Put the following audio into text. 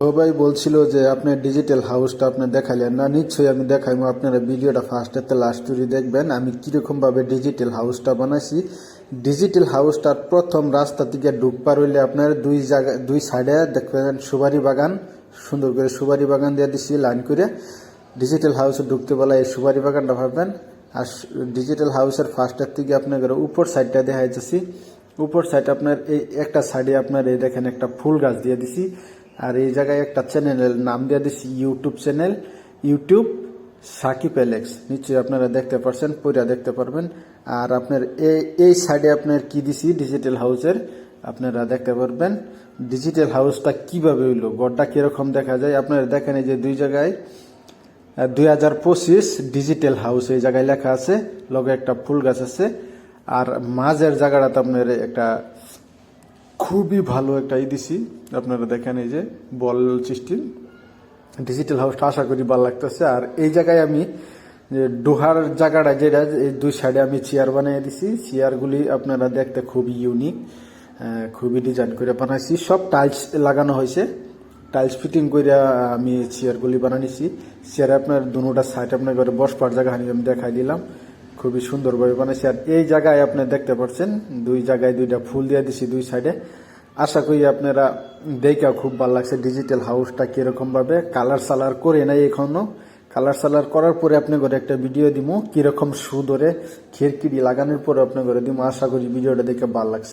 সবাই বলছিল যে আপনার ডিজিটাল হাউসটা আপনি দেখাইলেন না। নিশ্চয়ই আমি দেখাইবো আপনারা ভিডিওটা ফার্স্ট এতে লাস্ট জুড়ে দেখবেন। আমি কীরকম ভাবে ডিজিটাল হাউসটা বানাইছি? ডিজিটাল হাউসটার প্রথম রাস্তা থেকে ঢুকবার হইলে আপনার দুই জায়গা, দুই সাইডে দেখবেন সুবারি বাগান। সুন্দর করে সুবারি বাগান দিয়ে দিছি লাইন করে। ডিজিটাল হাউসে ঢুকতে বলা এই সুবারি বাগানটা ভাববেন। আর ডিজিটাল হাউসের ফার্স্টের থেকে আপনার উপর সাইডটা দেখা যাচ্ছি উপর সাইড আপনার এই একটা সাইডে আপনার এই দেখেন একটা ফুল গাছ দিয়ে দিছি। আর এই জায়গায় একটা চ্যানেলের নাম দিয়ে দিছি YouTube channel YouTube Sakib Alex নিশ্চয়ই আপনারা দেখতে পারছেন পুরা দেখতে পারবেন। আর আপনার এই সাইডে আপনার কি দিছি? ডিজিটাল হাউসের আপনারা দেখতে পারবেন। ডিজিটাল হাউসটা কীভাবে হইল? গড়টা কীরকম দেখা যায়? আপনারা দেখেন এই যে দুই জায়গায় দুই হাজার পঁচিশ ডিজিটাল হাউস এই জায়গায় লেখা আছে। লগে একটা ফুল গাছ আছে। আর মাঝের জায়গাটাতে আপনার একটা খুবই ভালো একটা ই দিছি আপনারা দেখেন এই যে বল সিস্টেম ডিজিটাল হাউসটা আশা করি ভালো লাগতেছে। আর এই জায়গায় আমি যে ডোহার জায়গাটা যেটা, এই দুই সাইডে আমি চেয়ার বানিয়ে দিছি। চেয়ারগুলি আপনারা দেখতে খুবই ইউনিক খুবই ডিজাইন করে বানাইছি। সব টাইলস লাগানো হয়েছে। টাইলস ফিটিং করে আমি চেয়ারগুলি বানাইছি চেয়ারে আপনার দুটা সাইড আপনার ঘরে বসবার জায়গা আমি দেখাই দিলাম। খুবই সুন্দরভাবে বানাইছি। আর এই জায়গায় আপনি দেখতে পাচ্ছেন দুই জায়গায় দুইটা ফুল দিয়ে দিছি দুই সাইডে। আশা করি আপনারা দেখা খুব ভালো লাগছে ডিজিটাল হাউসটা কীরকম ভাবে। কালার সালার করে নাই এখনও। কালার সালার করার পরে আপনি ঘরে একটা ভিডিও দিব কীরকম সুদরে খিরকিরি লাগানোর পরে আপনি ঘরে দিব আশা করি ভিডিওটা দেখে ভালো লাগছে।